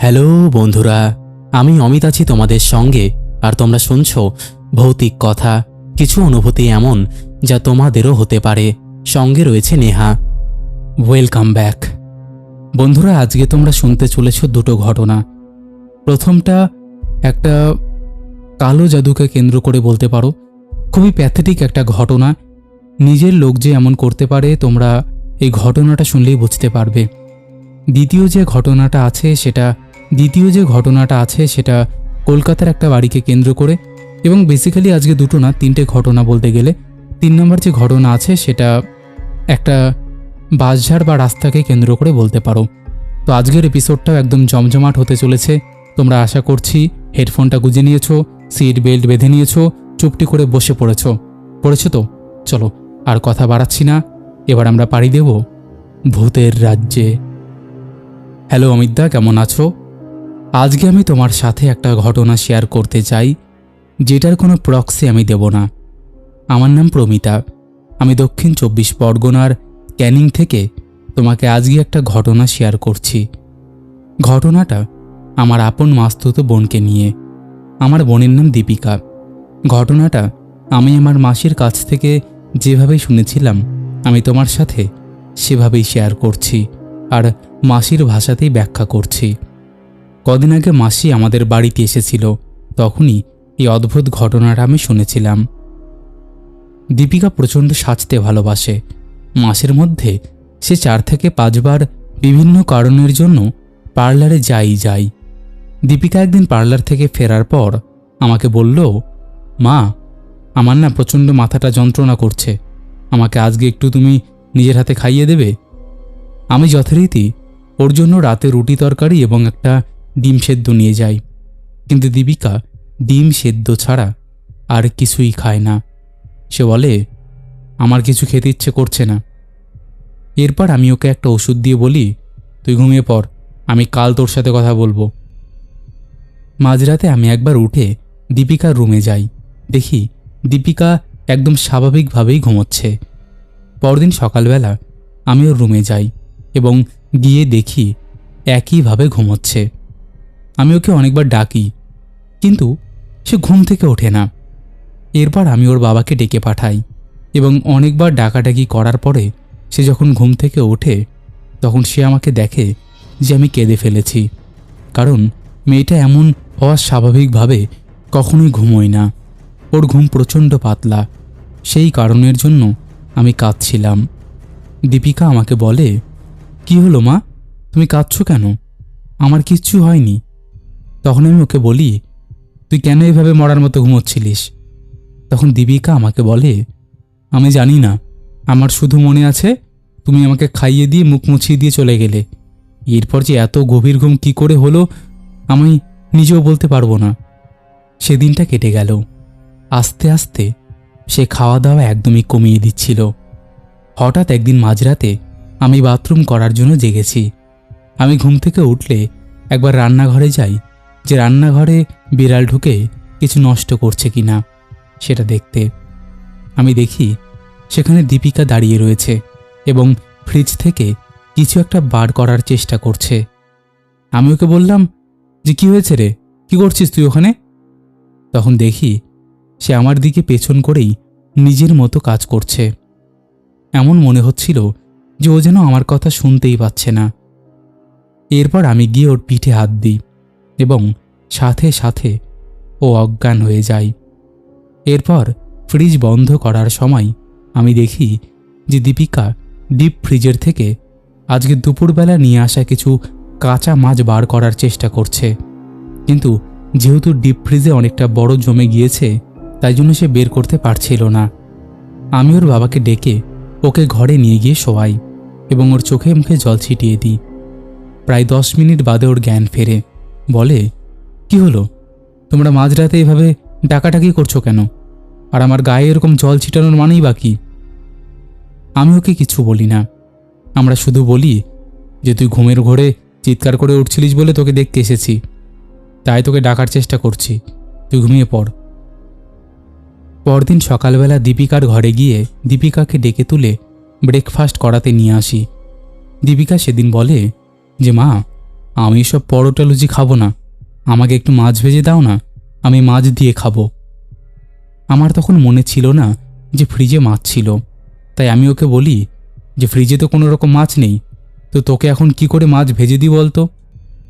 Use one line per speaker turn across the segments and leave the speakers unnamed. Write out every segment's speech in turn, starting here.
Hello বন্ধুরা, আমি অমিত আছি তোমাদের সঙ্গে, আর তোমরা শুনছো ভৌতিক কথা, কিছু অনুভূতি এমন যা তোমাদেরও হতে পারে। সঙ্গে রয়েছে নেহা। ওয়েলকাম ব্যাক বন্ধুরা, আজকে তোমরা শুনতে চলেছ দুটো ঘটনা। প্রথমটা, একটা কালো জাদুকে কেন্দ্র করে বলতে পারো, খুবই প্যাথেটিক একটা ঘটনা। নিজের লোক যে এমন করতে পারে, তোমরা এই ঘটনাটা শুনলেই বুঝতে পারবে। দ্বিতীয় যে ঘটনাটা আছে, সেটা দ্বিতীয় যে ঘটনাটা আছে সেটা কলকাতার একটা বাড়িকে কেন্দ্র করে এবং বেসিক্যালি আজকে দুটো না, তিনটে ঘটনা বলতে গেলে। তিন নম্বর যে ঘটনা আছে সেটা একটা বাসঝাড় বা রাস্তাকে কেন্দ্র করে বলতে পারো। তো আজকের এপিসোডটাও একদম জমজমাট হতে চলেছে। তোমরা আশা করছি হেডফোনটা গুজে নিয়েছো সিট বেল্ট বেঁধে নিয়েছো, চুপটি করে বসে পড়েছো। পড়েছো তো? চলো, আর কথা বাড়াচ্ছি না। এবার আমরা পাড়ি দেব ভূতের রাজ্যে। হ্যালো অমিতদা, কেমন আছো? আজকে আমি তোমার সাথে একটা ঘটনা শেয়ার করতে চাই, যেটার কোনো প্রক্সি আমি দেব না। আমার নাম প্রমিতা। আমি দক্ষিণ চব্বিশ পরগনার ক্যানিং থেকে তোমাকে আজকে একটা ঘটনা শেয়ার করছি। ঘটনাটা আমার আপন মাস্তুত বোনকে নিয়ে। আমার বোনের নাম দীপিকা। ঘটনাটা আমি আমার মাসির কাছ থেকে যেভাবে শুনেছিলাম, আমি তোমার সাথে সেভাবেই শেয়ার করছি আর মাসির ভাষাতেই ব্যাখ্যা করছি। কদিন আগে মাসি আমাদের বাড়িতে এসেছিল, তখনই এই অদ্ভুত ঘটনাটা আমি শুনেছিলাম। দীপিকা প্রচণ্ড সাজতে ভালোবাসে। মাসের মধ্যে সে চার থেকে পাঁচবার বিভিন্ন কারণের জন্য পার্লারে যাই যাই। দীপিকা একদিন পার্লার থেকে ফেরার পর আমাকে বলল, মা, আমার না প্রচণ্ড মাথাটা যন্ত্রণা করছে। আমাকে আজকে একটু তুমি নিজের হাতে খাইয়ে দেবে? আমি যথারীতি ওর জন্য রাতে রুটি তরকারি এবং একটা ডিম সেদ্ধ নিয়ে যাই। কিন্তু দীপিকা ডিম সেদ্ধ ছাড়া আর কিছুই খায় না। সে বলে, আমার কিছু খেতে ইচ্ছে করছে না। এরপর আমি ওকে একটা ওষুধ দিয়ে বলি, তুই ঘুমিয়ে পড়, আমি কাল তোর সাথে কথা বলব। মাঝরাতে আমি একবার উঠে দীপিকার রুমে যাই। দেখি দীপিকা একদম স্বাভাবিকভাবেই ঘুমোচ্ছে। পরদিন সকালবেলা আমি ওর রুমে যাই এবং গিয়ে দেখি একইভাবে ঘুমোচ্ছে। আমি ওকে অনেকবার ডাকি, কিন্তু সে ঘুম থেকে ওঠে না। এরপর আমি ওর বাবাকে ডেকে পাঠাই এবং অনেকবার ডাকাডাকি করার পরে সে যখন ঘুম থেকে ওঠে, তখন সে আমাকে দেখে যে আমি কেঁদে ফেলেছি, কারণ মেয়েটা এমন অস্বাভাবিকভাবে কখনোই ঘুমোয় না। ওর ঘুম প্রচণ্ড পাতলা, সেই কারণের জন্য আমি কাঁদছিলাম। দীপিকা আমাকে বলে, কি হলো মা? তুমি কাঁদছো কেন? আমার কিচ্ছু হয়নি। তখন আমি ওকে বলি, তুই কেন এভাবে মরার মতো ঘুমোচ্ছিলিস? তখন দীপিকা আমাকে বলে, আমি জানি না, আমার শুধু মনে আছে, তুমি আমাকে খাইয়ে দিয়ে মুখ মুছিয়ে দিয়ে চলে গেলে। এরপর যে এত গভীর ঘুম কি করে হলো, আমি নিজেও বলতে পারব না। সেদিনটা কেটে গেল। আস্তে আস্তে সে খাওয়া দাওয়া একদমই কমিয়ে দিচ্ছিল। হঠাৎ একদিন মাঝরাতে আমি বাথরুম করার জন্য জেগেছি। আমি ঘুম থেকে উঠলে একবার রান্নাঘরে যাই যে রান্নাঘরে বিড়াল ঢুকে কিছু নষ্ট করছে কি না, সেটা দেখতে। আমি দেখি সেখানে দীপিকা দাঁড়িয়ে রয়েছে এবং ফ্রিজ থেকে কিছু একটা বার করার চেষ্টা করছে। আমি ওকে বললাম, যে কি হয়েছে রে? কি করছিস তুই ওখানে? তখন দেখি সে আমার দিকে পেছন করেই নিজের মতো কাজ করছে। এমন মনে হচ্ছিল যে ও যেন আমার কথা শুনতেই পাচ্ছে না। এরপর আমি গিয়ে ওর পিঠে হাত দিই। এবং সাথে সাথে ও অজ্ঞান হয়ে যায় এরপর ফ্রিজ বন্ধ করার সময় আমি দেখি যে দীপিকা ডিপ ফ্রিজের থেকে আজকে দুপুরবেলা নিয়ে আসা কিছু কাঁচা মাছ বার করার চেষ্টা করছে। কিন্তু যেহেতু ডিপ ফ্রিজে অনেকটা বড় জমে গিয়েছে, তাই জন্য সে বের করতে পারছিল না। আমি ওর বাবাকে ডেকে ওকে ঘরে নিয়ে গিয়ে শোয়াই এবং ওর চোখে মুখে জল ছিটিয়ে দিই। প্রায় দশ মিনিট বাদে ওর জ্ঞান ফেরে। বলে, কি হলো? তোমরা মাঝরাতে এভাবে ডাকাটাকি করছ কেন? আর আমার গায়ে এরকম জল ছিটানোর মানেই বাকি আমি ওকে কিছু বলি না। আমরা শুধু বলি যে তুই ঘুমের ঘোরে চিৎকার করে উঠছিলিস বলে তোকে দেখতে এসেছি। তাই তোকে ডাকার চেষ্টা করছি। তুই ঘুমিয়ে পড়। পরদিন সকালবেলা দীপিকার ঘরে গিয়ে দীপিকাকে ডেকে তুলে ব্রেকফাস্ট করাতে নিয়ে আসি। দীপিকা সেদিন বলে যে, মা
আমি সব পরোটা লুচি খাব না। আমাকে একটু মাছ ভেজে দাও না, আমি মাছ দিয়ে খাব। আমার তখন মনে ছিল না যে ফ্রিজে মাছ ছিল। তাই আমি ওকে বলি যে ফ্রিজে তো কোনো রকম মাছ নেই, তো তোকে এখন কি করে মাছ ভেজে দিই বলতো?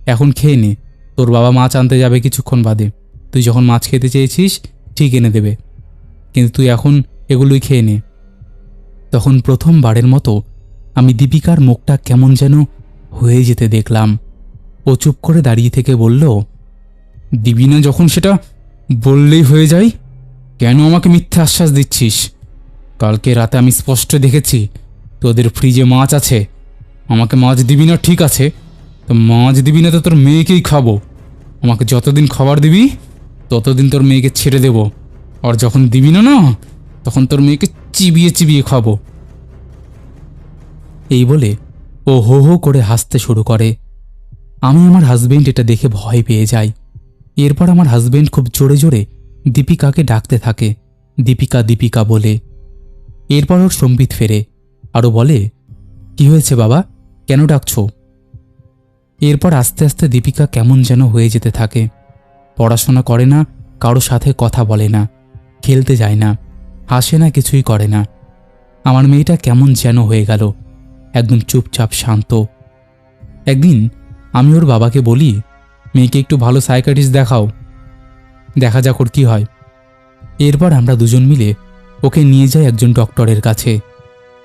এখন খেয়ে নে, তোর বাবা মাছ আনতে যাবে কিছুক্ষণ বাদে। তুই যখন মাছ খেতে চেয়েছিস, ঠিক এনে দেবে। কিন্তু তুই এখন এগুলোই খেয়ে নে। তখন প্রথমবারের মতো আমি দীপিকার মুখটা কেমন যেন হয়ে যেতে দেখলাম। ও চুপ করে দাঁড়িয়ে থেকে বলল, দিবি না যখন সেটা বললেই হয়ে যায়? কেন আমাকে মিথ্যে আশ্বাস দিচ্ছিস? কালকে রাতে আমি স্পষ্ট দেখেছি, তোদের ফ্রিজে মাছ আছে। আমাকে মাছ দিবি না ঠিক আছে, তো মাছ দিবি না তো তোর মেয়েকেই খাব। আমাকে যতদিন খাবার দিবি, ততদিন তোর মেয়েকে ছেড়ে দেব। আর যখন দিবি না না, তখন তোর মেয়েকে চিবিয়ে চিবিয়ে খাব। এই বলে ও হো হো করে হাসতে শুরু করে। আমি আমার হাজবেন্ড এটা দেখে ভয় পেয়ে যাই। এরপর আমার হাজব্যান্ড খুব জোরে জোরে দীপিকাকে ডাকতে থাকে। দীপিকা দীপিকা বলে, এরপর ওর সম্বিত ফেরে। আরও বলে, কি হয়েছে বাবা? কেন ডাকছো? এরপর আস্তে আস্তে দীপিকা কেমন যেন হয়ে যেতে থাকে। পড়াশোনা করে না, কারও সাথে কথা বলে না, খেলতে যায় না, হাসে না, কিছুই করে না। আমার মেয়েটা কেমন যেন হয়ে গেল। একদম চুপচাপ শান্ত। একদিন আমি ওর বাবাকে বলি, মেয়েকে একটু ভালো সাইকাটিস্ট দেখাও। দেখা যাক ওর কী হয়। এরপর আমরা দুজন মিলে ওকে নিয়ে যাই একজন ডক্টরের কাছে।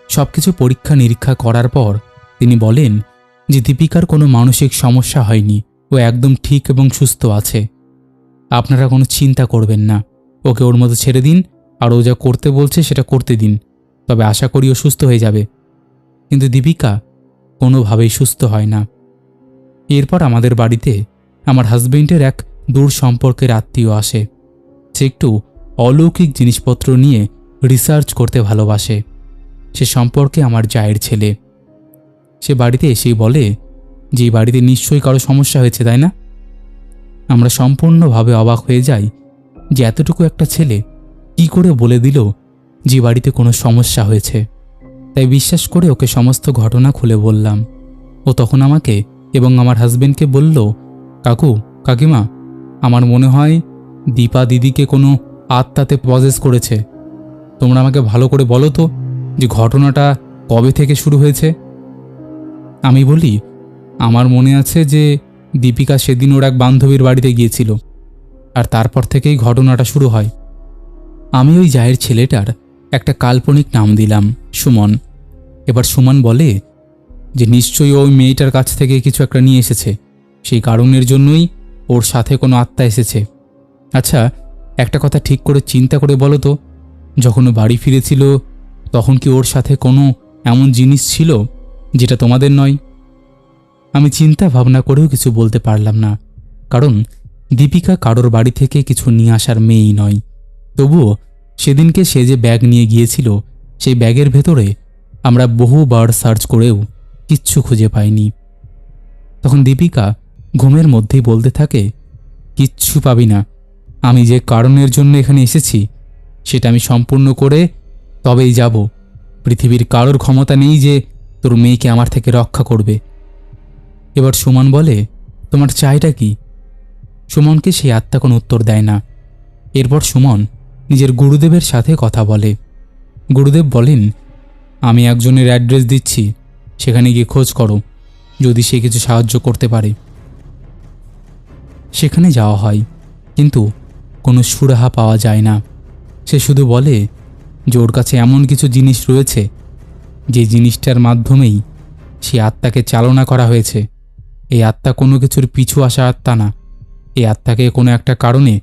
সব কিছু পরীক্ষা নিরীক্ষা করার পর তিনি বলেন যে দীপিকার কোনো মানসিক সমস্যা হয়নি, ও একদম ঠিক এবং সুস্থ আছে। আপনারা কোনো চিন্তা করবেন না, ওকে ওর মতো ছেড়ে দিন, আর ও যা করতে বলছে সেটা করতে দিন, তবে আশা করি ও সুস্থ হয়ে যাবে। কিন্তু দীপিকা কোনোভাবেই সুস্থ হয় না। এরপর আমাদের বাড়িতে আমার হাজবেন্ডের এক দূর সম্পর্কের আত্মীয় আসে। সে একটু অলৌকিক জিনিসপত্র নিয়ে রিসার্চ করতে ভালোবাসে। সে সম্পর্কে আমার জায়ের ছেলে। সে বাড়িতে এসেই বলে যে বাড়িতে নিশ্চয়ই কারও সমস্যা হয়েছে, তাই না? আমরা সম্পূর্ণভাবে অবাক হয়ে যাই যে, এতটুকু একটা ছেলে কি করে বলে দিল যে বাড়িতে কোনো সমস্যা হয়েছে? তাই বিশ্বাস করে ওকে সমস্ত ঘটনা খুলে বললাম। ও তখন আমাকে এবং আমার হাজবেন্ডকে বলল, কাকু, কাকিমা, আমার মনে হয় দীপা দিদিকে কোনো আত্মাতে পজেস করেছে। তোমরা আমাকে ভালো করে বলো তো যে ঘটনাটা কবে থেকে শুরু হয়েছে? আমি বলি, আমার মনে আছে যে দীপিকা সেদিন ওর এক বান্ধবীর বাড়িতে গিয়েছিল আর তারপর থেকেই ঘটনাটা শুরু হয়। আমি ওই জায়ের ছেলেটার একটা কাল্পনিক নাম দিলাম, সুমন। এবার সুমন বলে যে নিশ্চয়ই ওই মেয়েটার কাছ থেকে কিছু একটা নিয়ে এসেছে। সেই কারণের জন্যই ওর সাথে কোনো আত্মা এসেছে। আচ্ছা একটা কথা ঠিক করে চিন্তা করে বলো তো। যখন ও বাড়ি ফিরেছিল, তখন কি ওর সাথে কোনো এমন জিনিস ছিল যেটা তোমাদের নয়? আমি চিন্তা ভাবনা করেও কিছু বলতে পারলাম না, কারণ দীপিকা কারোর বাড়ি থেকে কিছু নিয়ে আসার মেয়েই নয়। তবুও সেদিনকে সে যে ব্যাগ নিয়ে গিয়েছিল, সেই ব্যাগের ভেতরে আমরা বহুবার সার্চ করেও কিচ্ছু খুঁজে পাইনি। তখন দীপিকা ঘুমের মধ্যেই বলতে থাকে, কিচ্ছু পাবি না। আমি যে কারণের জন্য এখানে এসেছি, সেটা আমি সম্পূর্ণ করে তবেই যাব। পৃথিবীর কারোর ক্ষমতা নেই যে তোর মেয়েকে আমার থেকে রক্ষা করবে। এবার সুমন বলে, তোমার চাইটা কি? সুমনকে সেই আত্মা কোনো উত্তর দেয় না। এরপর সুমন নিজের গুরুদেবের সাথে কথা বলে। গুরুদেব বলেন, আমি একজনের অ্যাড্রেস দিচ্ছি। সেখানে গিয়ে খোঁজ করো, যদি সে কিছু সাহায্য করতে পারে। সেখানে যাওয়া হয়, কিন্তু কোনো সুরাহা পাওয়া যায় না। সে শুধু বলে, যে ওর কাছে এমন কিছু জিনিস রয়েছে, যে জিনিসটার মাধ্যমেই সে আত্মাকে চালনা করা হয়েছে। এই আত্মা কোনো কিছুর পিছু আসা আত্মা না। এই আত্মাকে কোনো একটা কারণে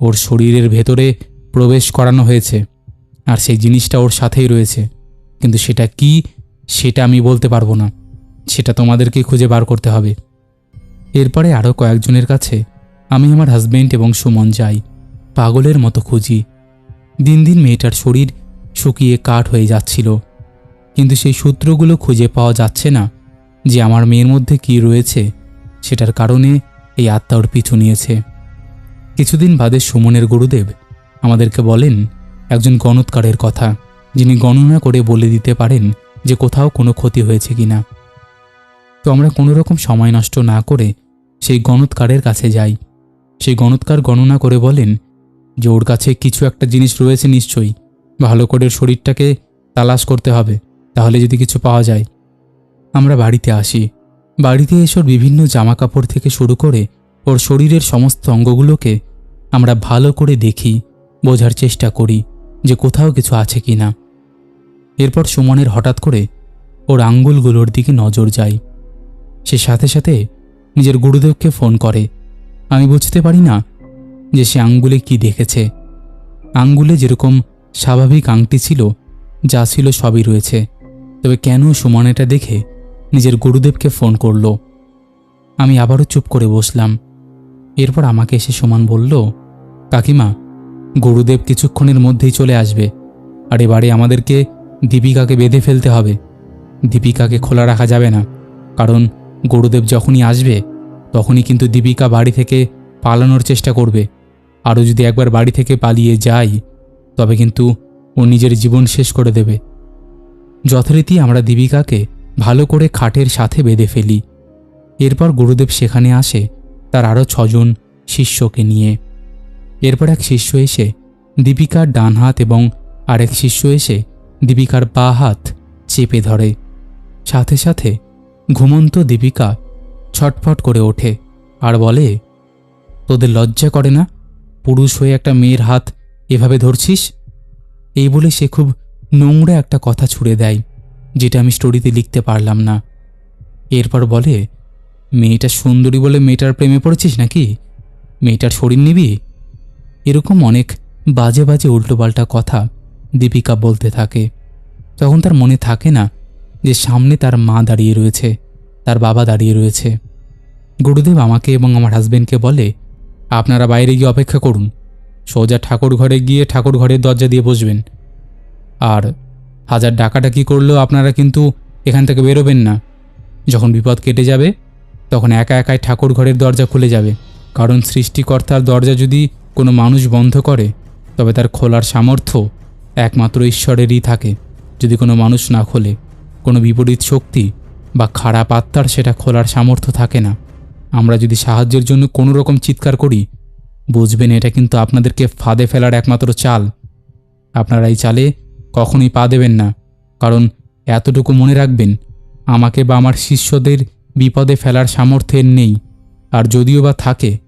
ওর শরীরের ভেতরে প্রবেশ করানো হয়েছে, আর সেই জিনিসটা ওর সাথেই রয়েছে। কিন্তু সেটা কি সেটা আমি বলতে পারব না। সেটা তোমাদেরকে খুঁজে বার করতে হবে। এরপরে আরও কয়েকজনের কাছে আমি আমার হাজবেন্ড এবং সুমন যাই। পাগলের মতো খুঁজি। দিন দিন মেয়েটার শরীর শুকিয়ে কাঠ হয়ে যাচ্ছিল। কিন্তু সেই সূত্রগুলো খুঁজে পাওয়া যাচ্ছে না যে আমার মেয়ের মধ্যে কি রয়েছে। সেটার কারণে এই আত্মা ওর পিছু নিয়েছে। কিছুদিন বাদে সুমনের গুরুদেব আমাদেরকে বলেন একজন গণৎকারের কথা, যিনি গণনা করে বলে দিতে পারেন যে কোথাও কোনো ক্ষতি হয়েছে কি না। তো আমরা কোনো রকম সময় নষ্ট না করে সেই গণৎকারের কাছে যাই। সেই গণৎকার গণনা করে বলেন যে ওর কাছে কিছু একটা জিনিস রয়েছে নিশ্চয়ই। ভালো করে শরীরটাকে তালাশ করতে হবে, তাহলে যদি কিছু পাওয়া যায়। আমরা বাড়িতে আসি। বাড়িতে এসে বিভিন্ন জামা কাপড় থেকে শুরু করে ওর শরীরের সমস্ত অঙ্গগুলোকে আমরা ভালো করে দেখি, বোঝার চেষ্টা করি যে কোথাও কিছু আছে কি না। এরপর সুমনের হঠাৎ করে ওর আঙ্গুলগুলোর দিকে নজর যায়। সে সাথে সাথে নিজের গুরুদেবকে ফোন করে। আমি বুঝতে পারি না যে সে আঙ্গুলে কি দেখেছে। আঙ্গুলে যেরকম স্বাভাবিক আংটি ছিল, যা ছিল সবই রয়েছে। তবে কেন সুমন এটা দেখে নিজের গুরুদেবকে ফোন করল? আমি আবারও চুপ করে বসলাম। এরপর আমাকে এসে সুমন বলল, কাকিমা, গুরুদেব কিছুক্ষণের মধ্যেই চলে আসবে। আর এবারে আমাদেরকে দীপিকাকে বেঁধে ফেলতে হবে। দীপিকাকে খোলা রাখা যাবে না, কারণ গুরুদেব যখনই আসবে, তখনই কিন্তু দীপিকা বাড়ি থেকে পালানোর চেষ্টা করবে। আরও যদি একবার বাড়ি থেকে পালিয়ে যায় তবে কিন্তু ও নিজের জীবন শেষ করে দেবে। যথারীতি আমরা দীপিকাকে ভালো করে খাটের সাথে বেঁধে ফেলি। এরপর গুরুদেব সেখানে আসে তার আরও ছজন শিষ্যকে নিয়ে। এরপর এক শিষ্য এসে দীপিকার ডান হাত এবং আরেক শিষ্য এসে দীপিকার বা হাত চেপে ধরে। সাথে সাথে ঘুমন্ত দীপিকা ছটফট করে ওঠে আর বলে, তোদের লজ্জা করে না? পুরুষ হয়ে একটা মেয়ের হাত এভাবে ধরছিস? এই বলে সে খুব নোংরা একটা কথা ছুড়ে দেয়, যেটা আমি স্টোরিতে লিখতে পারলাম না। এরপর বলে, মেয়েটা সুন্দরী বলে মেয়েটার প্রেমে পড়েছিস নাকি? মেয়েটার শরীর নিবি? এরকম অনেক বাজে বাজে উল্টোপাল্টা কথা দীপিকা বলতে থাকে। তখন তার মনে থাকে না যে সামনে তার মা দাঁড়িয়ে রয়েছে, তার বাবা দাঁড়িয়ে রয়েছে। গুরুদেব আমাকে এবং আমার হাজবেন্ডকে বলে, আপনারা বাইরে গিয়ে অপেক্ষা করুন। সোজা ঠাকুর ঘরে গিয়ে ঠাকুর ঘরের দরজা দিয়ে বসবেন। আর হাজার ডাকাডাকি করলেও আপনারা কিন্তু এখান থেকে বেরোবেন না। যখন বিপদ কেটে যাবে, তখন একা একাই ঠাকুর ঘরের দরজা খুলে যাবে। কারণ সৃষ্টিকর্তার দরজা যদি কোনো মানুষ বন্ধ করে, তবে তার খোলার সামর্থ্য একমাত্র ঈশ্বরেরই থাকে। যদি কোনো মানুষ না খোলে, কোনো বিপরীত শক্তি বা খারাপ আত্মার সেটা খোলার সামর্থ্য থাকে না। আমরা যদি সাহায্যের জন্য কোনো রকম চিৎকার করি, বুঝবেন এটা কিন্তু আপনাদেরকে ফাঁদে ফেলার একমাত্র চাল। আপনারা এই চালে কখনোই পা দেবেন না, কারণ এতটুকু মনে রাখবেন, আমাকে বা আমার শিষ্যদের বিপদে ফেলার সামর্থ্যের নেই। আর যদিও বা থাকে,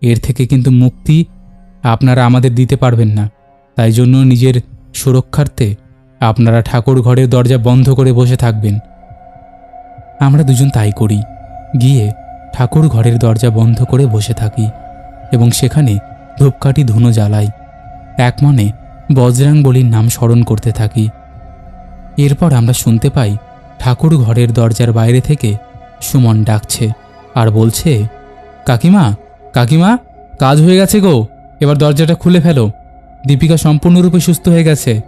এর থেকে কিন্তু মুক্তি আপনারা আমাদের দিতে পারবেন না। তাই জন্য নিজের সুরক্ষার্থে আপনারা ঠাকুর ঘরের দরজা বন্ধ করে বসে থাকবেন। আমরা দুজন তাই করি, গিয়ে ঠাকুর ঘরের দরজা বন্ধ করে বসে থাকি এবং সেখানে ধূপকাঠি ধুনো জ্বালাই, এক মনে বজরাং বলির নাম স্মরণ করতে থাকি। এরপর আমরা শুনতে পাই ঠাকুর ঘরের দরজার বাইরে থেকে সুমন ডাকছে আর বলছে, কাকিমা কাকিমা, কাজ হয়ে গেছে গো, এবার দরজাটা খুলে ফেলো। দীপিকা সম্পূর্ণরূপে সুস্থ হয়ে গেছে।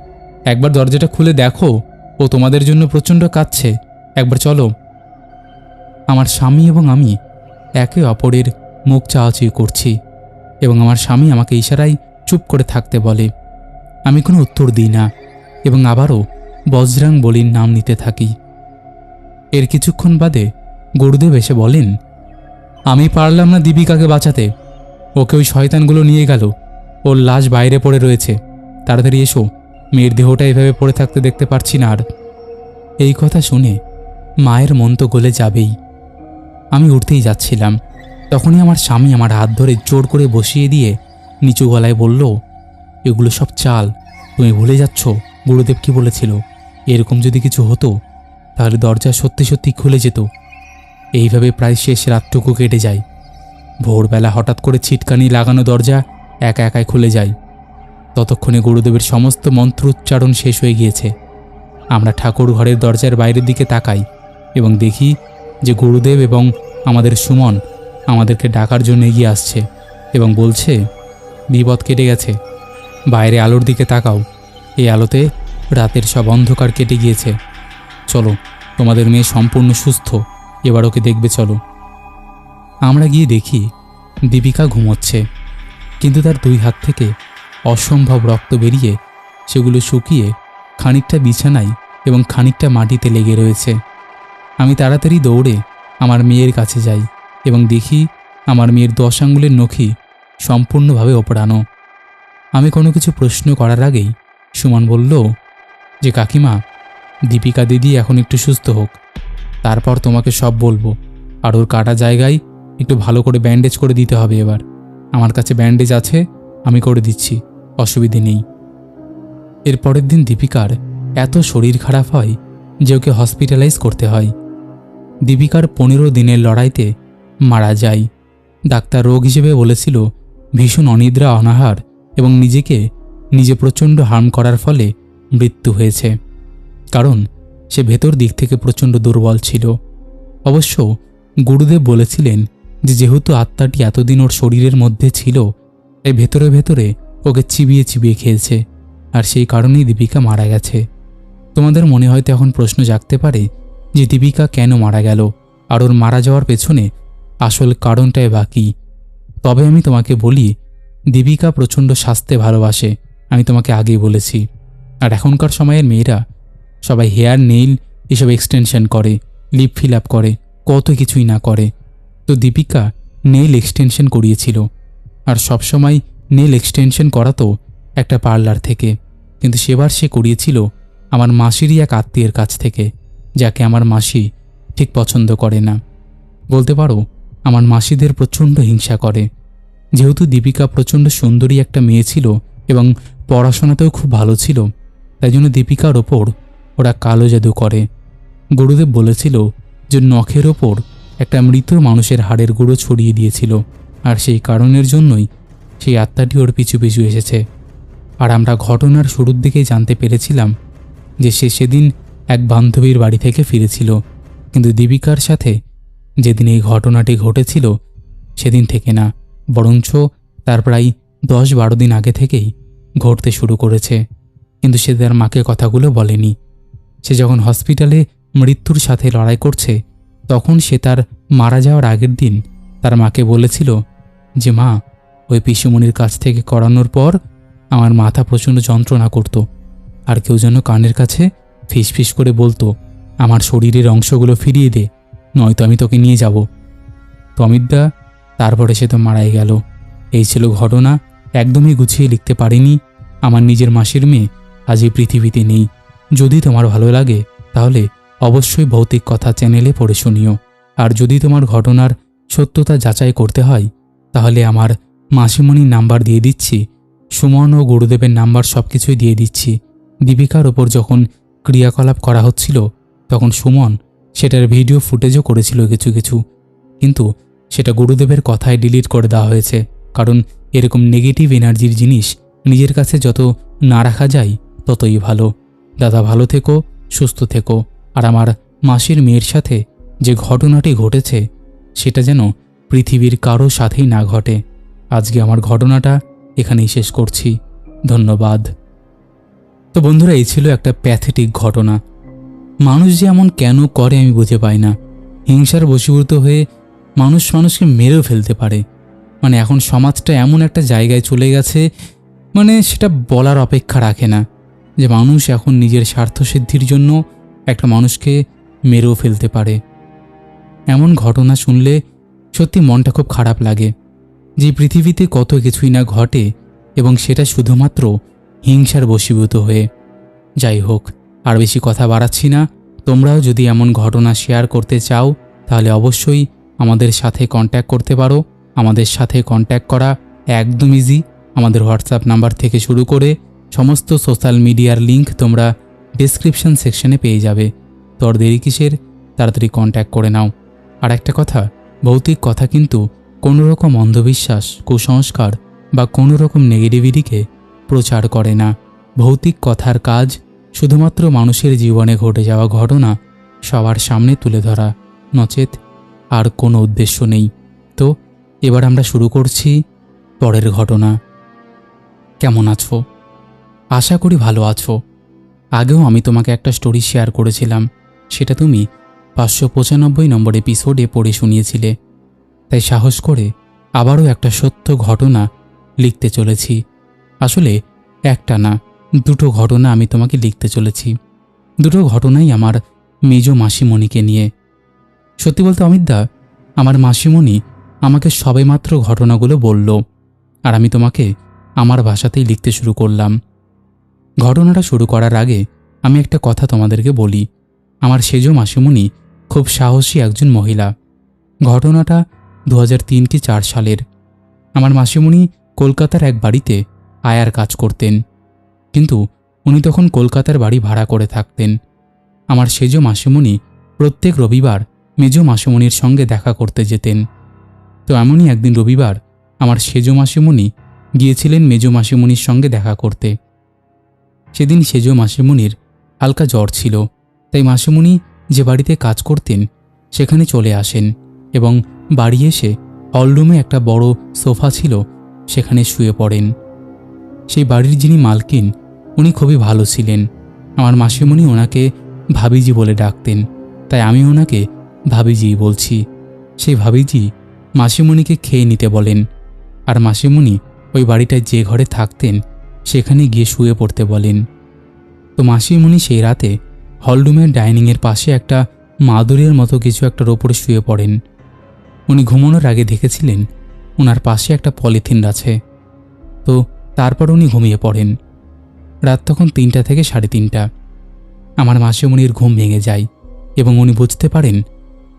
একবার দরজাটা খুলে দেখো, ও তোমাদের জন্য প্রচণ্ড কাঁদছে। একবার চলো। আমার স্বামী এবং আমি একে অপরের মুখ চাওয়াচুই করছি এবং আমার স্বামী আমাকে ইশারায় চুপ করে থাকতে বলে, আমি কোনো উত্তর দিই না। এবং আবারও বজরাং বলির নাম নিতে থাকি। এর কিছুক্ষণ বাদে গুরুদেব এসে বলেন, আমি পারলাম না দীপিকাকে বাঁচাতে। ওকে ওই শয়তানগুলো নিয়ে গেল। ওর লাশ বাইরে পড়ে রয়েছে। তাড়াতাড়ি এসো। মেয়ের দেহটা এভাবে পড়ে থাকতে দেখতে পারছি না আর। এই কথা শুনে মায়ের মন তো গলে যাবেই। আমি উঠতেই যাচ্ছিলাম। তখনই আমার স্বামী আমার হাত ধরে জোর করে বসিয়ে দিয়ে নিচু গলায় বলল, এগুলো সব চাল। তুমি ভুলে যাচ্ছ? গুরুদেব কি বলেছিল? এরকম যদি কিছু হতো, তাহলে দরজা সত্যি সত্যি খুলে যেত। এইভাবে প্রায় শেষ রাতটুকু কেটে যায়। ভোরবেলা হঠাৎ করে ছিটকানি লাগানো দরজা একা একাই খুলে যায় ততক্ষণে গুরুদেবের সমস্ত মন্ত্র উচ্চারণ শেষ হয়ে গিয়েছে। আমরা ঠাকুর ঘরের দরজার বাইরের দিকে তাকাই এবং দেখি যে গুরুদেব এবং আমাদের সুমন আমাদেরকে ডাকার জন্য এগিয়ে আসছে এবং বলছে, বিপদ কেটে গেছে। বাইরে আলোর দিকে তাকাও। এই আলোতে রাতের সব অন্ধকার কেটে গিয়েছে। চলো, তোমাদের মেয়ে সম্পূর্ণ সুস্থ। এবার ওকে দেখবে চলো। আমরা গিয়ে দেখি, দীপিকা ঘুমোচ্ছে। কিন্তু তার দুই হাত থেকে অসম্ভব রক্ত বেরিয়ে সেগুলো শুকিয়ে খানিকটা বিছানায় এবং খানিকটা মাটিতে লেগে রয়েছে। আমি তাড়াতাড়ি দৌড়ে আমার মেয়ের কাছে যাই এবং দেখি আমার মেয়ের দশ আঙ্গুলের নখি সম্পূর্ণভাবে ওপড়ানো আমি কোনো কিছু প্রশ্ন করার আগেই সুমন বলল, যে কাকিমা, দীপিকা দিদি এখন একটু সুস্থ হোক। তারপর তোমাকে সব বলব। আর ওর কাটা জায়গায় একটু ভালো করে ব্যান্ডেজ করে দিতে হবে এবার। আমার কাছে ব্যান্ডেজ আছে, আমি করে দিচ্ছি, অসুবিধে নেই। এর পরের দিন দীপিকার এত শরীর খারাপ হয় যে ওকে হসপিটালাইজ করতে হয়। দীপিকার পনেরো দিনের লড়াইতে মারা যায়। ডাক্তার রোগ হিসেবে বলেছিল, ভীষণ অনিদ্রা, অনাহার এবং নিজেকে নিজে প্রচণ্ড হার্ম করার ফলে মৃত্যু হয়েছে। কারণ সে ভেতর দিক থেকে প্রচণ্ড দুর্বল ছিল। অবশ্য গুরুদেব বলেছিলেন যে যেহেতু আত্মাটি এতদিন ওর শরীরের মধ্যে ছিল, তাই ভেতরে ভেতরে ওকে চিবিয়ে চিবিয়ে খেয়েছে আর সেই কারণেই দীপিকা মারা গেছে। তোমাদের মনে হয়তো এখন প্রশ্ন জাগতে পারে যে দীপিকা কেন মারা গেল, আর ওর মারা যাওয়ার পেছনে আসল কারণটাই বাকি তবে আমি তোমাকে বলি, দীপিকা প্রচণ্ড স্বাস্থ্যে ভালোবাসে, আমি তোমাকে আগেই বলেছি। আর এখনকার সময়ের মেয়েরা সবাই হেয়ার, নেইল এসব এক্সটেনশন করে, লিপ ফিল আপ করে, কত কিছুই না করে। তো দীপিকা নেল এক্সটেনশন করিয়েছিল। আর সবসময় নেল এক্সটেনশন করাতো একটা পার্লার থেকে। কিন্তু সেবার সে করিয়েছিল আমার মাসিরই এক আত্মীয়ের কাছ থেকে, যাকে আমার মাসি ঠিক পছন্দ করে না। বলতে পারো, আমার মাসিদের প্রচণ্ড হিংসা করে। যেহেতু দীপিকা প্রচণ্ড সুন্দরী একটা মেয়ে ছিল এবং পড়াশোনাতেও খুব ভালো ছিল, তাই জন্য দীপিকার ওপর ওরা কালো জাদু করে। গুরুদেব বলেছিল যে নখের ওপর একটা মৃত মানুষের হাড়ের গুঁড়ো ছড়িয়ে দিয়েছিল, আর সেই কারণের জন্যই সেই আত্মাটি ওর পিছু পিছু এসেছে। আর আমরা ঘটনার শুরুর দিকেই জানতে পেরেছিলাম যে সে সেদিন এক বান্ধবীর বাড়ি থেকে ফিরেছিল, কিন্তু দীপিকার সাথে যেদিন এই ঘটনাটি ঘটেছিল সেদিন থেকে না, বরঞ্চ তার প্রায় দশ বারো দিন আগে থেকেই ঘটতে শুরু করেছে। কিন্তু সে তার মাকে কথাগুলো বলেনি। সে যখন হসপিটালে মৃত্যুর সাথে লড়াই করছে তখন সে তার মারা যাওয়ার আগের দিন তার মাকে বলেছিল যে, মা, ওই পিসুমণির কাছ থেকে করানোর পর আমার মাথা প্রচণ্ড যন্ত্রণা করত। আর কেউ যেন কানের কাছে ফিস ফিস করে বলতো, আমার শরীরের অংশগুলো ফিরিয়ে দে, নয়তো আমি তোকে নিয়ে যাব অমিতদা তারপরে সে তো মারাই গেল। এই ছিল ঘটনা, একদমই গুছিয়ে লিখতে পারিনি। আমার নিজের মাসির মেয়ে আজ এই পৃথিবীতে নেই। যদি তোমার ভালো লাগে, তাহলে অবশ্যই ভৌতিক কথা চ্যানেলে পড়ে শুনিও। আর যদি তোমার ঘটনার সত্যতা যাচাই করতে হয়, তাহলে আমার মাসিমণির নাম্বার দিয়ে দিচ্ছি। সুমন ও গুরুদেবের নাম্বার সব কিছুই দিয়ে দিচ্ছি। দীপিকার ওপর যখন ক্রিয়াকলাপ করা হচ্ছিল, তখন সুমন সেটার ভিডিও ফুটেজও করেছিল কিছু কিছু। কিন্তু সেটা গুরুদেবের কথায় ডিলিট করে দেওয়া হয়েছে, কারণ এরকম নেগেটিভ এনার্জির জিনিস নিজের কাছে যত না রাখা যায়, ততই ভালো। দাদা ভালো থেকো, সুস্থ থেকো। আর আমার মাসির মেয়ের সাথে যে ঘটনাটি ঘটেছে, সেটা যেন পৃথিবীর কারও সাথেই না ঘটে। আজকে আমার ঘটনাটা এখানেই শেষ করছি। ধন্যবাদ। তো বন্ধুরা, এই ছিল একটা প্যাথেটিক ঘটনা। মানুষ যে এমন কেন করে আমি বুঝে পাই না। হিংসার বশীভূত হয়ে মানুষ মানুষকে মেরেও ফেলতে পারে। মানে এখন সমাজটা এমন একটা জায়গায় চলে গেছে মানে সেটা বলার অপেক্ষা রাখে না। যে মানুষ এখন নিজের স্বার্থসিদ্ধির জন্য একটা মানুষকে মেরেও ফেলতে পারে। এমন ঘটনা শুনলে সত্যি মনটা খুব খারাপ লাগে যে পৃথিবীতে কত কিছুই না ঘটে এবং সেটা শুধুমাত্র হিংসার বশীভূত হয়ে। যাই হোক, আর বেশি কথা বাড়াচ্ছি না। তোমরাও যদি এমন ঘটনা শেয়ার করতে চাও, তাহলে অবশ্যই আমাদের সাথে কন্ট্যাক্ট করতে পারো। আমাদের সাথে কন্ট্যাক্ট করা একদম ইজি আমাদের হোয়াটসঅ্যাপ নাম্বার থেকে শুরু করে সমস্ত সোশ্যাল মিডিয়ার লিংক তোমরা ডিসক্রিপশন সেকশনে পেয়ে যাবে। তোর দেরি কিসের? তাড়াতাড়ি কন্ট্যাক্ট করে নাও। আর একটা কথা, ভৌতিক কথা কিন্তু কোনো রকম অন্ধবিশ্বাস, কুসংস্কার বা কোনো রকম নেগেটিভিটিকে প্রচার করে না। ভৌতিক কথার কাজ শুধুমাত্র মানুষের জীবনে ঘটে যাওয়া ঘটনা সবার সামনে তুলে ধরা। নচেত আর কোনো উদ্দেশ্য নেই। তো, এবার আমরা শুরু করছি পরের ঘটনা। কেমন আছো? আশা করি ভালো আছো। আগেও আমি তোমাকে একটা স্টোরি শেয়ার করেছিলাম। সেটা তুমি পাঁচশো পঁচানব্বই নম্বর এপিসোডে পড়ে শুনিয়েছিলে। তাই সাহস করে আবারও একটা সত্য ঘটনা লিখতে চলেছি। আসলে একটা না, দুটো ঘটনা আমি তোমাকে লিখতে চলেছি। দুটো ঘটনাই আমার মেজ মাসিমণিকে নিয়ে। সত্যি বলতে অমিতদা, আমার মাসিমণি আমাকে সবেমাত্র ঘটনাগুলো বলল, আর আমি তোমাকে আমার ভাষাতেই লিখতে শুরু করলাম। ঘটনাটা শুরু করার আগে আমি একটা কথা তোমাদেরকে বলি। আমার সেজ মাসিমণি খুব সাহসী একজন মহিলা। ঘটনাটা দু তিন কি চার সালের। আমার মাসিমণি কলকাতার এক বাড়িতে আয়ার কাজ করতেন। কিন্তু উনি তখন কলকাতার বাড়ি ভাড়া করে থাকতেন। আমার সেজ মাসিমণি প্রত্যেক রবিবার মেজ মাসিমণির সঙ্গে দেখা করতে যেতেন। তো এমনই একদিন রবিবার আমার সেজ মাসিমণি গিয়েছিলেন মেজ মাসিমণির সঙ্গে দেখা করতে। সেদিন সেজ মাসিমণির হালকা জ্বর ছিল, তাই মাসিমণি যে বাড়িতে কাজ করতেন সেখানে চলে আসেন এবং বাড়ি এসে হলরুমে একটা বড় সোফা ছিল সেখানে শুয়ে পড়েন। সেই বাড়ির যিনি মালকিন, উনি খুবই ভালো ছিলেন। আমার মাসিমণি ওনাকে ভাবিজি বলে ডাকতেন, তাই আমি ওনাকে ভাবিজি বলছি। সেই ভাবিজি মাসিমণিকে খেয়ে নিতে বলেন, আর মাসিমণি ওই বাড়িটায় যে ঘরে থাকতেন সেখানে গিয়ে শুয়ে পড়তে বলেন। তো মাসিমণি সেই রাতে হলরুমের ডাইনিংয়ের পাশে একটা মাদুরের মতো কিছু একটার ওপরে শুয়ে পড়েন। উনি ঘুমানোর আগে দেখেছিলেন ওনার পাশে একটা পলিথিন আছে। তো তারপর উনি ঘুমিয়ে পড়েন। রাত তখন তিনটা থেকে সাড়ে তিনটা। আমার মাসিমণির ঘুম ভেঙে যায় এবং উনি বুঝতে পারেন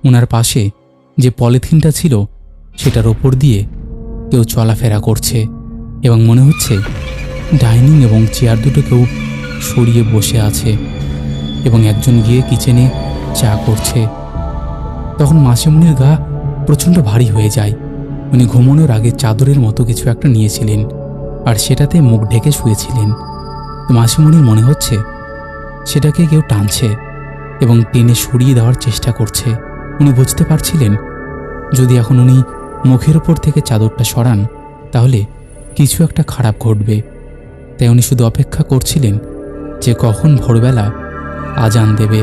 ওনার পাশে যে পলিথিনটা ছিল সেটার ওপর দিয়ে কেউ চলাফেরা করছে এবং মনে হচ্ছে ডাইনিং এবং চেয়ার দুটো কেউ সরিয়ে বসে আছে এবং একজন গিয়ে কিচেনে চা করছে। তখন মাসিমণির গা প্রচণ্ড ভারী হয়ে যায়। উনি ঘুমানোর আগে চাদরের মতো কিছু একটা নিয়েছিলেন আর সেটাতে মুখ ঢেকে শুয়েছিলেন। তো মনে হচ্ছে সেটাকে কেউ টানছে এবং টেনে সরিয়ে দেওয়ার চেষ্টা করছে। উনি বুঝতে পারছিলেন, যদি এখন উনি মুখের ওপর থেকে চাদরটা সরান, তাহলে কিছু একটা খারাপ ঘটবে। তাই উনি শুধু অপেক্ষা করছিলেন যে কখন ভোরবেলা আজান দেবে।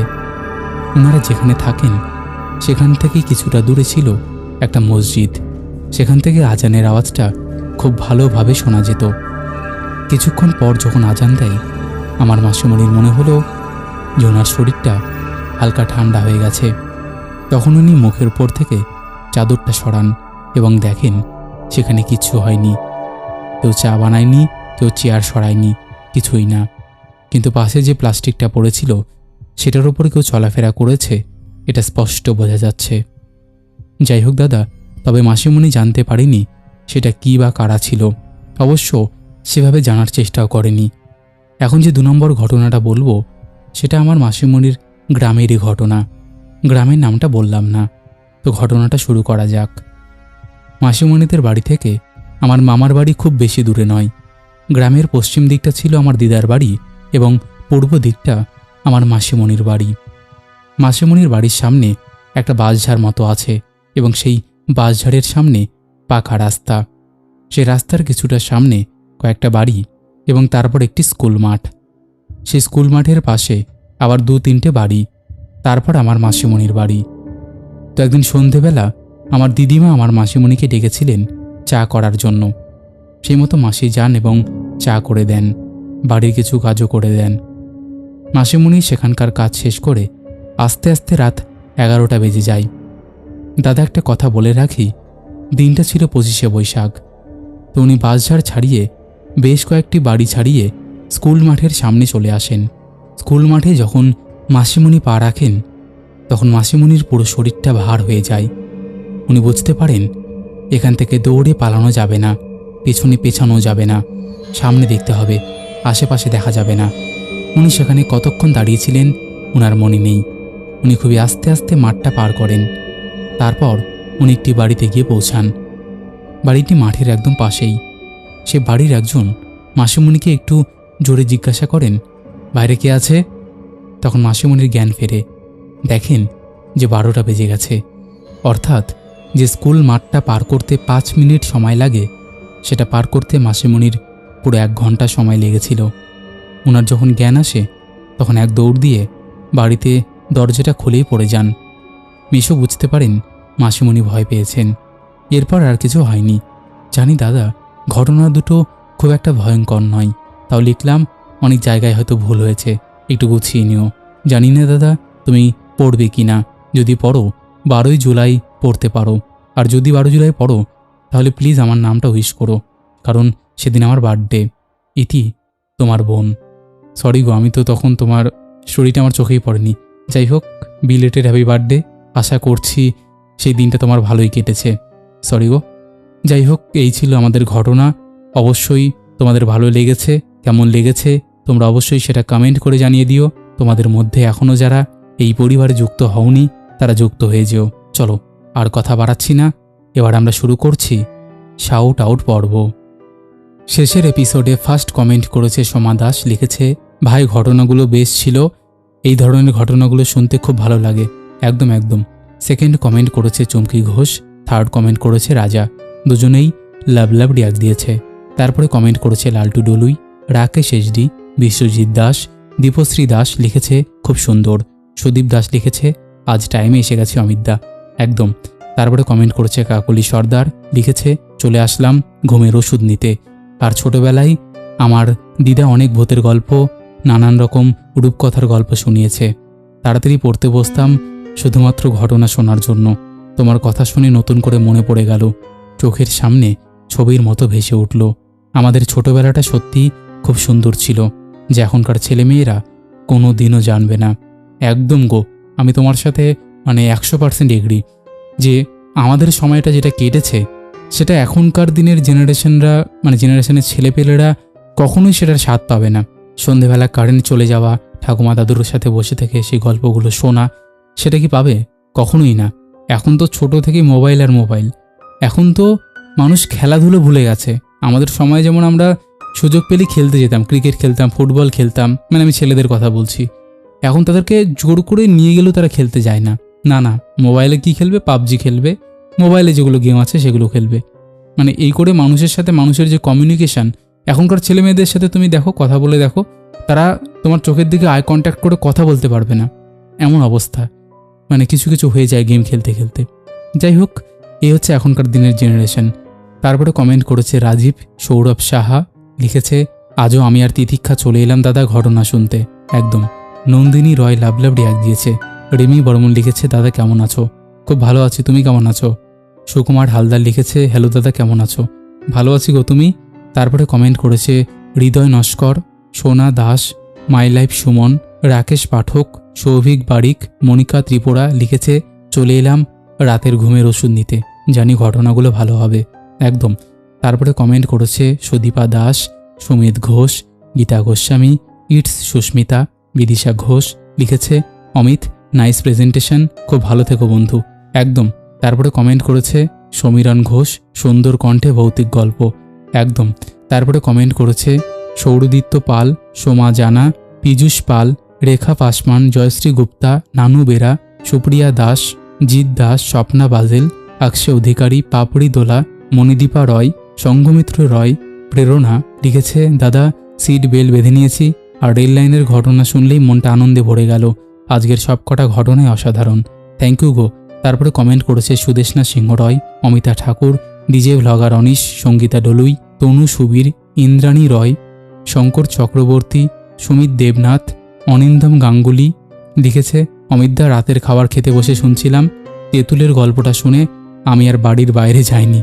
ওনারা যেখানে থাকেন, সেখান থেকেই কিছুটা দূরে ছিল একটা মসজিদ। সেখান থেকে আজানের আওয়াজটা খুব ভালোভাবে শোনা যেত। কিছুক্ষণ পর যখন আজান দেয়, আমার মাসিমণির মনে হলো যে ওনার শরীরটা হালকা ঠান্ডা হয়ে গেছে। তখন উনি মুখের উপর থেকে চাদরটা সরান এবং দেখেন সেখানে কিচ্ছু হয়নি। কেউ চা বানায়নি কেউ চেয়ার সরায়নি, কিছুই না। কিন্তু পাশে যে প্লাস্টিকটা পড়েছিল, সেটার উপর কেউ চলাফেরা করেছে, এটা স্পষ্ট বোঝা যাচ্ছে। যাই হোক দাদা, তবে মাসিমণি জানতে পারিনি সেটা কী বা কারা ছিল। অবশ্য সেভাবে জানার চেষ্টাও করেনি। এখন যে দু নম্বর ঘটনাটা বলব, সেটা আমার মাসিমণির গ্রামেরই ঘটনা। গ্রামের নামটা বললাম না। তো ঘটনাটা শুরু করা যাক। মাসিমণিদের বাড়ি থেকে আমার মামার বাড়ি খুব বেশি দূরে নয়। গ্রামের পশ্চিম দিকটা ছিল আমার দিদার বাড়ি এবং পূর্ব দিকটা আমার মাসিমণির বাড়ি। মাসিমণির বাড়ির সামনে একটা বাঁশঝাড় মতো আছে এবং সেই বাঁশঝাড়ের সামনে পাকা রাস্তা। সেই রাস্তার কিছুটা সামনে কয়েকটা বাড়ি এবং তারপর একটি স্কুল মাঠ। সেই স্কুল মাঠের পাশে আবার দু তিনটে বাড়ি, তারপর আমার মাসিমণির বাড়ি। তো একদিন সন্ধেবেলা আমার দিদিমা আমার মাসিমণিকে ডেকেছিলেন চা করার জন্য। সেই মতো মাসি যান এবং চা করে দেন, বাড়ির কিছু কাজও করে দেন। মাসিমণি সেখানকার কাজ শেষ করে আস্তে আস্তে রাত এগারোটা বেজে যায়। দাদা একটা কথা বলে রাখি, দিনটা ছিল পঁচিশে বৈশাখ। তো উনি বাসঝাড় ছাড়িয়ে বেশ কয়েকটি বাড়ি ছাড়িয়ে স্কুল মাঠের সামনে চলে আসেন। স্কুল মাঠে যখন মাসিমণি পা রাখেন, তখন মাসিমণির পুরো শরীরটা ভার হয়ে যায়। উনি বুঝতে পারেন, এখান থেকে দৌড়ে পালানো যাবে না, পেছনে পেছানো যাবে না। সামনে দেখতে হবে, আশেপাশে দেখা যাবে না। উনি সেখানে কতক্ষণ দাঁড়িয়েছিলেন ওনার মনে নেই। উনি খুবই আস্তে আস্তে মাঠটা পার করেন। তারপর উনি একটি বাড়িতে গিয়ে পৌঁছান। বাড়িটি মাঠের একদম পাশেই। সে বাড়ির একজন মাসিমণিকে একটু জোরে জিজ্ঞাসা করেন, বাইরে কে আছে? তখন মাসিমণির জ্ঞান ফেরে। দেখেন যে বারোটা বেজে গেছে। অর্থাৎ যে স্কুল মাঠটা পার করতে পাঁচ মিনিট সময় লাগে, সেটা পার করতে মাসিমণির পুরো এক ঘণ্টা সময় লেগেছিল। ওনার যখন জ্ঞান আসে, তখন এক দৌড় দিয়ে বাড়িতে দরজাটা খুলেই পড়ে যান। মিশো বুঝতে পারেন মাসিমণি ভয় পেয়েছেন। এরপর আর কিছু হয়নি। জানি দাদা, ঘটনা দুটো খুব একটা ভয়ঙ্কর নয়। তাও লিখলাম অনেক জায়গায় হয়তো ভুল হয়েছে। একটু গুছিয়ে নিও। জানি না দাদা, তুমি পড়বে কি না। যদি পড়ো, বারোই জুলাই পড়তে পারো। আর যদি বারো জুলাই পড়ো, তাহলে প্লিজ আমার নামটা উইশ করো। কারণ সেদিন আমার বার্থডে ইতি, তোমার বোন। সরি গো, আমি তো তখন তোমার স্টোরিটা আমার চোখেই পড়েনি। যাই হোক বিলেটেড হ্যাপি বার্থডে আশা করছি সেই দিনটা তোমার ভালোই কেটেছে। সরি গো। যাই হোক, এই ছিল আমাদের ঘটনা। অবশ্যই তোমাদের ভালো লেগেছে, কেমন লেগেছে, তোমরা অবশ্যই সেটা কমেন্ট করে জানিয়ে দিও। তোমাদের মধ্যে এখনও যারা এই পরিবারে যুক্ত হওনি, তারা যুক্ত হয়ে যেও। চলো, আর কথা বাড়াচ্ছি না। এবার আমরা শুরু করছি। শাউট আউট পর্ব। শেষের এপিসোডে ফার্স্ট কমেন্ট করেছে সোমা দাস, লিখেছে, ভাই, ঘটনাগুলো বেশ ছিল। এই ধরনের ঘটনাগুলো শুনতে খুব ভালো লাগে। একদম একদম। সেকেন্ড কমেন্ট করেছে চুমকি ঘোষ, থার্ড কমেন্ট করেছে রাজা। দুজনেই লাভ লাভ রিয়াক দিয়েছে। তারপরে কমেন্ট করেছে লালটু ডলুই, রাকেশ এসডি বিশ্বজিৎ দাস, দীপশ্রী দাস লিখেছে, খুব সুন্দর। সুদীপ দাস লিখেছে, আজ টাইমে এসে গেছে অমিতদা একদম। তারপরে কমেন্ট করেছে কাকলি সর্দার, লিখেছে, চলে আসলাম ঘুমের ওষুধ নিতে। আর ছোটবেলায় আমার দিদা অনেক ভূতের গল্প, নানান রকম রূপকথার গল্প শুনিয়েছে। তাড়াতাড়ি পড়তে বসতাম শুধুমাত্র ঘটনা শোনার জন্য। তোমার কথা শুনে নতুন করে মনে পড়ে গেল। চোখের সামনে ছবির মতো ভেসে উঠল। আমাদের ছোটবেলাটা সত্যি খুব সুন্দর ছিল। যে এখনকার ছেলেমেয়েরা কোনো দিনও জানবে না। একদম গো, আমি তোমার সাথে মানে একশো পার্সেন্ট এগ্রি যে আমাদের সময়টা যেটা কেটেছে সেটা এখনকার দিনের জেনারেশনরা মানে জেনারেশনের ছেলেপেলেরা কখনোই সেটার স্বাদ পাবে না। সন্ধেবেলা কারেন্ট চলে যাওয়া, ঠাকুমা দাদুর সাথে বসে থেকে সেই গল্পগুলো শোনা, সেটা কি পাবে? কখনোই না। এখন তো ছোট থেকে মোবাইল আর মোবাইল। এখন তো মানুষ খেলাধুলো ভুলে গেছে। আমাদের সময় যেমন আমরা সুযোগ পেলে খেলতে যেতাম ক্রিকেট খেলতাম ফুটবল খেলতাম মানে আমি ছেলেদের কথা বলছি। এখন তাদেরকে জোর করে নিয়ে গেলেও তারা খেলতে যায় না। না না, মোবাইলে কি খেলবে? পাবজি খেলবে। মোবাইলে যেগুলো গেম আছে সেগুলো খেলবে। মানে এই করে মানুষের সাথে মানুষের যে কমিউনিকেশন এখনকার ছেলে মেয়েদের সাথে তুমি দেখো, কথা বলে দেখো, তারা তোমার চোখের দিকে আই কন্ট্যাক্ট করে কথা বলতে পারবে না। এমন অবস্থা। মানে কিছু কিছু হয়ে যায় গেম খেলতে খেলতে। যাই হোক এই হচ্ছে এখনকার দিনের জেনারেশন তারপরে কমেন্ট করেছে রাজীব, সৌরভ সাহা, লিখেছে, আজও আমি আর তিতিক্ষা চলে এলাম দাদা ঘটনা শুনতে। একদম। নন্দিনী রয় লাভ লাভ রিয়াক দিয়েছে। রেমি বর্মন লিখেছে, দাদা কেমন আছো? খুব ভালো আছি, তুমি কেমন আছো? সুকুমার হালদার লিখেছে, হ্যালো দাদা, কেমন আছো? ভালো আছি গো, তুমি? তারপরে কমেন্ট করেছে, হৃদয় নস্কর, সোনা দাস, মাই লাইফ সুমন, রাকেশ পাঠক, সৌভিক বারিক, মনিকা ত্রিপুরা লিখেছে, চলে এলাম রাতের ঘুমের ওষুধ নিতে, জানি ঘটনাগুলো ভালো হবে। একদম। তারপরে কমেন্ট করেছে, সুদীপা দাস, সুমিত ঘোষ, গীতা গোস্বামী, ইটস সুস্মিতা, বিদিশা ঘোষ, লিখেছে, অমিত নাইস প্রেজেন্টেশন খুব ভালো থেকো বন্ধু। একদম। তারপরে কমেন্ট করেছে সমীরণ ঘোষ, সুন্দর কণ্ঠে ভৌতিক গল্প। একদম। তারপরে কমেন্ট করেছে সৌরদিত্য পাল, সোমা জানা, পীযূষ পাল, রেখা পাসমান, জয়শ্রী গুপ্তা, নানু বেরা, সুপ্রিয়া দাস, জিৎ দাস, স্বপ্না বাজেল আকশে অধিকারী, পাপড়ি দোলা, মণিদীপা রয় সঙ্গমিত্র রয়, প্রেরণা লিখেছে, দাদা, সিট বেল বেঁধে নিয়েছি আর রেল লাইনের ঘটনা শুনলেই মনটা আনন্দে ভরে গেল। আজকের সবকটা ঘটনাই অসাধারণ। থ্যাংক ইউ গো। তারপরে কমেন্ট করেছে সুদেশনা সিংহ রয় অমিতা ঠাকুর ডিজে ভ্লগার অনিশ, সঙ্গীতা ডলুই, তনু সুবীর, ইন্দ্রাণী রয়, শঙ্কর চক্রবর্তী, সুমিত দেবনাথ, অনিন্দম গাঙ্গুলি। লিখেছে, অমিতদা রাতের খাবার খেতে বসে শুনছিলাম, তেঁতুলের গল্পটা শুনে আমি আর বাড়ির বাইরে যাইনি।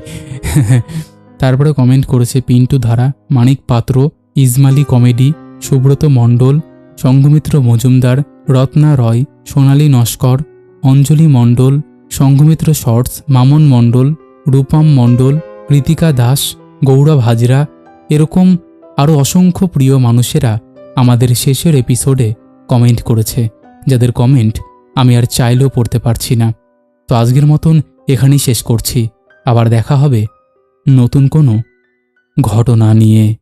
তারপরে কমেন্ট করেছে পিন্টু ধারা, মানিক পাত্র, ইজমালি কমেডি, সুব্রত মণ্ডল সঙ্গমিত্র মজুমদার, রত্না রয়, সোনালী নস্কর অঞ্জলি মণ্ডল সঙ্গমিত্র শর্টস, মামন মণ্ডল, রূপম মণ্ডল, কৃতিকা দাস, গৌরব হাজরা, এরকম আরও অসংখ্য প্রিয় মানুষেরা আমাদের শেষের এপিসোডে কমেন্ট করেছে। যাদের কমেন্ট আমি আর চাইলেও পড়তে পারছি না। তো আজকের মতন এখানেই শেষ করছি। আবার দেখা হবে নতুন কোনো ঘটনা নিয়ে।